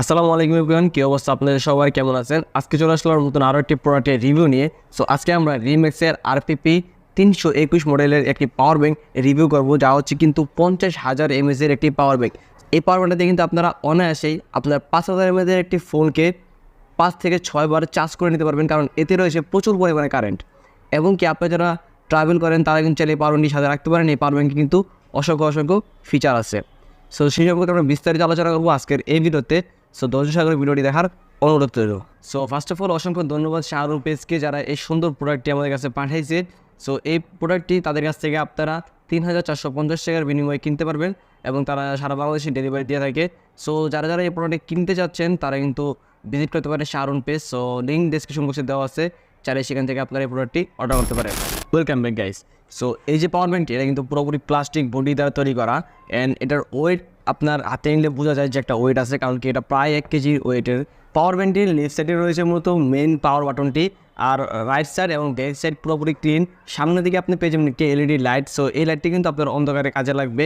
আসসালামু আলাইকুম এভরিওয়ান, কী অবস্থা আপনাদের সবাই? কেমন আছেন? আজকে চলে আসলাম নতুন আরও একটি প্রোডাক্টের রিভিউ নিয়ে। সো আজকে আমরা রিমেক্সের আরপিপি তিনশো একুশ মডেলের একটি পাওয়ার ব্যাংক রিভিউ করব। যা হচ্ছে কিন্তু পঞ্চাশ হাজার এমএসের একটি পাওয়ার ব্যাংক এই পাওয়ার ব্যাংকটাতে কিন্তু আপনারা অনায়াসেই আপনার পাঁচ হাজার এমএসের একটি ফোনকে পাঁচ থেকে ছয় বার চার্জ করে নিতে পারবেন। কারণ এতে রয়েছে প্রচুর পরিমাণে কারেন্ট এবং কি আপনারা যারা ট্রাভেল করেন, তারা কিন্তু চাইলে পাওয়ার ব্যাংকটি সাথে রাখতে পারেন। এই পাওয়ার ব্যাংকে কিন্তু অসংখ্য অসংখ্য ফিচার আছে। সো সেই সম্পর্কে আমরা বিস্তারিত আলোচনা করব আজকের এই ভিডিওতে সো ধৈর্য সাগরের ভিডিওটি দেখার অনুরোধ রইল। সো ফার্স্ট অফ অল অসংখ্য ধন্যবাদ শাহরুখ পেজকে যারা এই সুন্দর প্রোডাক্টটি আমাদের কাছে পাঠাইছে। সো এই প্রোডাক্টটি তাদের কাছ থেকে আপনারা তিন হাজার চারশো পঞ্চাশ টাকার বিনিময়ে কিনতে পারবেন এবং তারা সারা বাংলাদেশে ডেলিভারি দিয়ে থাকে। সো যারা যারা এই প্রোডাক্টটি কিনতে চাচ্ছেন, তারা কিন্তু ভিজিট করতে পারে শাহরুন পেজ। সো লিঙ্ক ডিসক্রিপশন বক্সে দেওয়া আছে। চাইলে সেখান থেকে আপনারা এই প্রোডাক্টটি অর্ডার করতে পারেন। ওয়েলকাম ব্যাক গাইস সো এই যে পাওয়ার ব্যাঙ্কটি এটা কিন্তু পুরোপুরি প্লাস্টিক বডি দ্বারা তৈরি করা। অ্যান্ড এটার ওয়েট আপনার হাতে নিলে বোঝা যায় যে একটা ওয়েট আছে, কারণ কি এটা প্রায় এক কেজি ওয়েটের পাওয়ার ব্যাংকটির লেফট সাইডে রয়েছে মূলত মেন পাওয়ার বাটনটি আর রাইট সাইড এবং ব্যাক সাইড পুরোপুরি ক্লিন সামনের দিকে আপনি পেয়ে যাবেন একটি এলইডি লাইট সো এই লাইটটি কিন্তু আপনার অন্ধকারে কাজে লাগবে।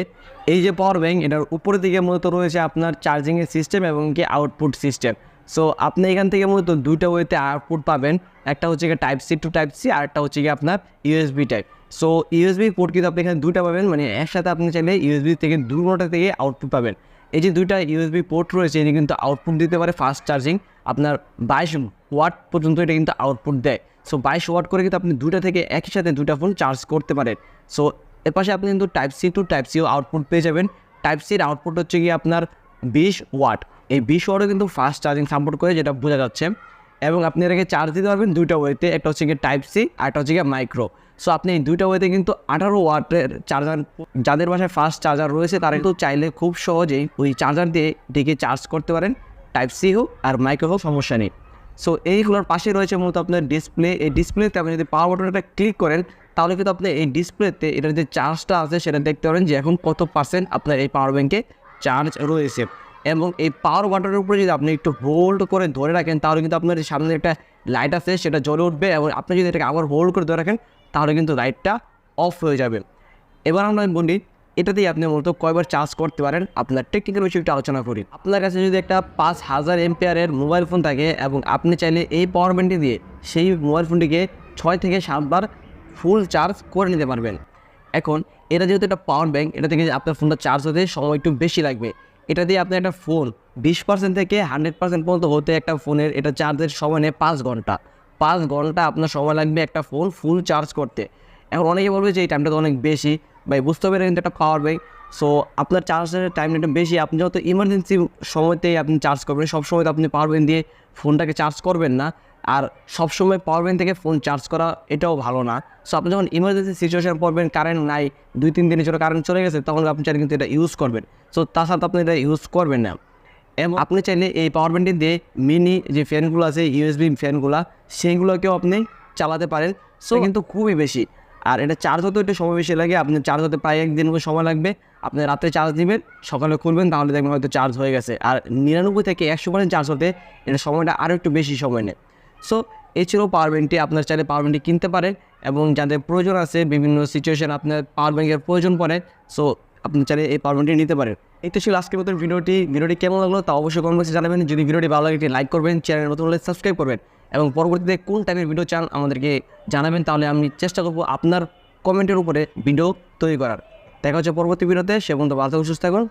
এই যে পাওয়ার ব্যাঙ্ক এটার উপরের দিকে মূলত রয়েছে আপনার চার্জিংয়ের সিস্টেম এবং কি আউটপুট সিস্টেম সো আপনি এখান থেকে মূলত দুইটা ওয়েতে আউটপুট পাবেন। একটা হচ্ছে গিয়ে type C to type C আর একটা হচ্ছে গিয়ে আপনার USB type so USB port কিন্তু আপনি এখানে দুইটা পাবেন। মানে একসাথে আপনি চাইলে ইউএসবি থেকে দুটোটা থেকে আউটপুট পাবেন। এই যে দুইটা ইউএসবি পোর্ট রয়েছে, এটি কিন্তু আউটপুট দিতে পারে ফাস্ট চার্জিং আপনার বাইশ ওয়াট পর্যন্ত এটা কিন্তু আউটপুট দেয়। সো বাইশ ওয়াট করে কিন্তু আপনি দুইটা থেকে একই সাথে দুইটা ফোন চার্জ করতে পারেন। সো এর পাশে আপনি কিন্তু টাইপ সি টু টাইপ সিও আউটপুট পেয়ে যাবেন। টাইপ সির আউটপুট হচ্ছে গিয়ে আপনার বিশ ওয়াট এই বিশ ওয়াটও কিন্তু ফাস্ট চার্জিং সাপোর্ট করে, যেটা বোঝা যাচ্ছে। এবং আপনি এটাকে চার্জ দিতে পারবেন দুইটা ওয়েতে একটা হচ্ছে গিয়ে টাইপ সি আর একটা হচ্ছে গিয়ে মাইক্রো সো আপনি এই দুইটা ওয়েতে কিন্তু আঠারো ওয়াটের চার্জার যাদের বাসায় ফাস্ট চার্জার রয়েছে, তারা কিন্তু চাইলে খুব সহজেই ওই চার্জার দিয়ে ডেকে চার্জ করতে পারেন। টাইপ সি হোক আর মাইক্রো হোক, সমস্যা নেই। সো এইগুলোর পাশে রয়েছে মূলত আপনার ডিসপ্লে এই ডিসপ্লেতে আপনি যদি পাওয়ার বাটনটা ক্লিক করেন, তাহলে কিন্তু আপনি এই ডিসপ্লেতে এটার যে চার্জটা আছে, সেটা দেখতে পারেন যে এখন কত পার্সেন্ট আপনার এই পাওয়ার ব্যাঙ্কে চার্জ রয়েছে। এবং এই পাওয়ার বাটনের উপরে যদি আপনি একটু হোল্ড করে ধরে রাখেন, তাহলে কিন্তু আপনার সামনে একটা লাইট আছে, সেটা জ্বলে উঠবে। এবং আপনি যদি এটাকে আবার হোল্ড করে ধরে রাখেন তাহলে কিন্তু লাইটটা অফ হয়ে যাবে। এবার আমরা বলি এটা দিয়ে আপনি মূলত কয়বার চার্জ করতে পারেন? আপনার টেকনিক্যাল বিষয়ে একটু আলোচনা করি। আপনার কাছে যদি একটা পাঁচ হাজার এমপিয়ারের মোবাইল ফোন থাকে এবং আপনি চাইলে এই পাওয়ার ব্যাংকটি দিয়ে সেই মোবাইল ফোনটিকে ছয় থেকে সাতবার ফুল চার্জ করে নিতে পারবেন। এখন, এটা যেহেতু একটা পাওয়ার ব্যাংক এটা থেকে আপনার ফোনটা চার্জ হতে সময় একটু বেশি লাগবে। এটা দিয়ে আপনি একটা ফোন বিশ পার্সেন্ট থেকে হান্ড্রেড পার্সেন্ট পর্যন্ত হতে একটা ফোনের এটা চার্জের সময় নেয় পাঁচ ঘণ্টা। পাঁচ ঘণ্টা আপনার সময় লাগবে একটা ফোন ফুল চার্জ করতে। এখন অনেকে বলবে যে এই টাইমটা তো অনেক বেশি। ভাই, বুঝতে পারেন কিন্তু একটা পাওয়ার ব্যাংক সো আপনার চার্জের টাইমটা একটু বেশি। আপনি যত ইমার্জেন্সি সময়তেই আপনি চার্জ করবেন, সব সময় তো আপনি পাওয়ার ব্যাংক দিয়ে ফোনটাকে চার্জ করবেন না। আর সবসময় পাওয়ার ব্যাংক থেকে ফোন চার্জ করা, এটাও ভালো না। সো আপনি যখন ইমার্জেন্সি সিচুয়েশন পড়বেন কারেন্ট নাই, দুই, তিন দিনের জন্য কারেন্ট চলে গেছে, তখন আপনি চাইলে কিন্তু এটা ইউজ করবেন। সো তাছাড়া তো আপনি এটা ইউজ করবেন না। এবং আপনি চাইলে এই পাওয়ার ব্যাংকটি দিয়ে মিনি যে ফ্যানগুলো আছে ইউএসবি ফ্যানগুলো সেইগুলোকেও আপনি চালাতে পারেন। সো কিন্তু খুবই বেশি। আর এটা চার্জ হতে একটু সময় বেশি লাগে। আপনি চার্জ হতে প্রায় একদিন সময় লাগবে। আপনি রাত্রে চার্জ দিবেন সকালে খুলবেন তাহলে দেখবেন হয়তো চার্জ হয়ে গেছে। আর নিরানব্বই থেকে একশো পার্সেন্ট চার্জ হতে এটা সময়টা আরও একটু বেশি সময় নেয়। সো এই ছিল পাওয়ার ব্যাঙ্কটি আপনার চাইলে পাওয়ার ব্যাঙ্কটি কিনতে পারেন এবং যাদের প্রয়োজন আছে বিভিন্ন সিচুয়েশন আপনার পাওয়ার ব্যাঙ্কের প্রয়োজন পড়ে সো আপনি চাইলে এই পাওয়ার ব্যাঙ্কটি নিতে পারেন। এই তো ছিল আজকের মতন ভিডিওটি। ভিডিওটি কেমন লাগল তা অবশ্যই কমেন্ট বক্সে জানাবেন। যদি ভিডিওটি ভালো লাগে লাইক করবেন চ্যানেল নতুন হলে সাবস্ক্রাইব করবেন এবং পরবর্তীতে কোন টাইমের ভিডিও চান আমাদেরকে জানাবেন, তাহলে আমি চেষ্টা করব আপনার কমেন্টের উপরে ভিডিও তৈরি করার। দেখা হচ্ছে পরবর্তী ভিডিওতে সে পর্যন্ত ভালো থাকুন, সুস্থ থাকুন।